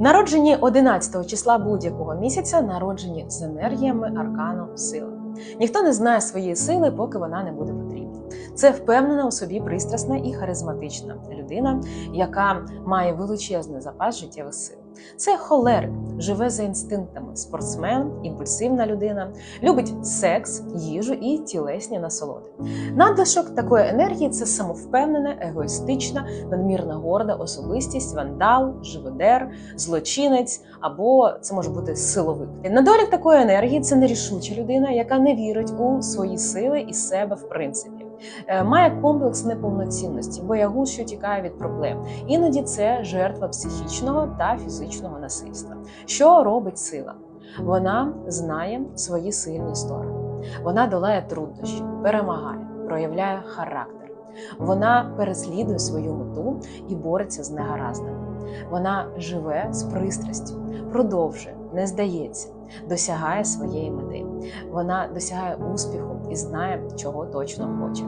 Народжені 11 числа будь-якого місяця народжені з енергіями аркану сили. Ніхто не знає своєї сили, поки вона не буде потрібна. Це впевнена у собі пристрасна і харизматична людина, яка має величезний запас життєвих сил. Це холерик, живе за інстинктами, спортсмен, імпульсивна людина, любить секс, їжу і тілесні насолоди. Надлишок такої енергії це самовпевнена, егоїстична, надмірна горда особистість, вандал, живодер, злочинець або це може бути силовик. Недолік такої енергії це нерішуча людина, яка не вірить у свої сили і себе в принципі. Е, Має комплекс неповноцінності, боягуз, що тікає від проблем. Іноді це жертва психічного та фізичного насильства. Що робить сила? Вона знає свої сильні сторони. Вона долає труднощі, перемагає, проявляє характер. Вона переслідує свою мету і бореться з негараздами. Вона живе з пристрастю, продовжує, не здається, досягає своєї мети. Вона досягає успіху і знає, чого точно хоче.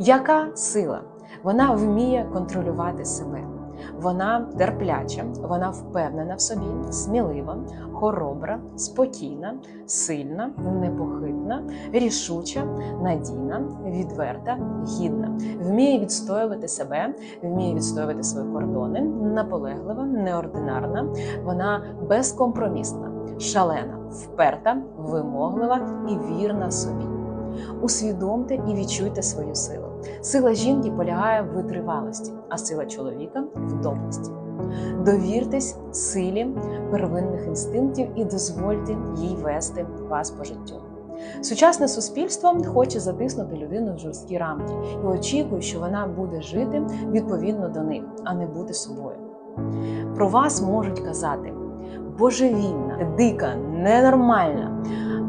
Яка сила? Вона вміє контролювати себе. Вона терпляча, вона впевнена в собі, смілива, хоробра, спокійна, сильна, непохитна, рішуча, надійна, відверта, гідна, вміє відстоювати себе, вміє відстоювати свої кордони, наполеглива, неординарна, вона безкомпромісна, шалена, вперта, вимоглива і вірна собі. Усвідомте і відчуйте свою силу. Сила жінки полягає в витривалості, а сила чоловіка в доблесті. Довіртесь силі первинних інстинктів і дозвольте їй вести вас по життю. Сучасне суспільство хоче затиснути людину в жорсткі рамки і очікує, що вона буде жити відповідно до них, а не бути собою. Про вас можуть казати божевільна, дика, ненормальна.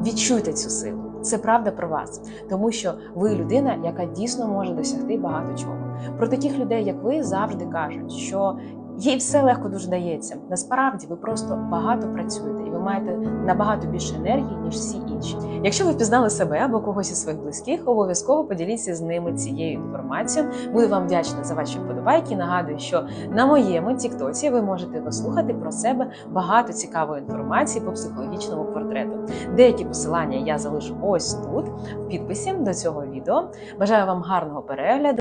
Відчуйте цю силу. Це правда про вас, тому що ви людина, яка дійсно може досягти багато чого. Про таких людей, як ви, завжди кажуть, що їй все легко дуже дається. Насправді ви просто багато працюєте і ви маєте набагато більше енергії, ніж всі інші. Якщо ви впізнали себе або когось із своїх близьких, обов'язково поділіться з ними цією інформацією. Буду вам вдячна за ваші вподобайки. Нагадую, що на моєму тіктоці ви можете послухати про себе багато цікавої інформації по психологічному портрету. Деякі посилання я залишу ось тут в підписі до цього відео. Бажаю вам гарного перегляду.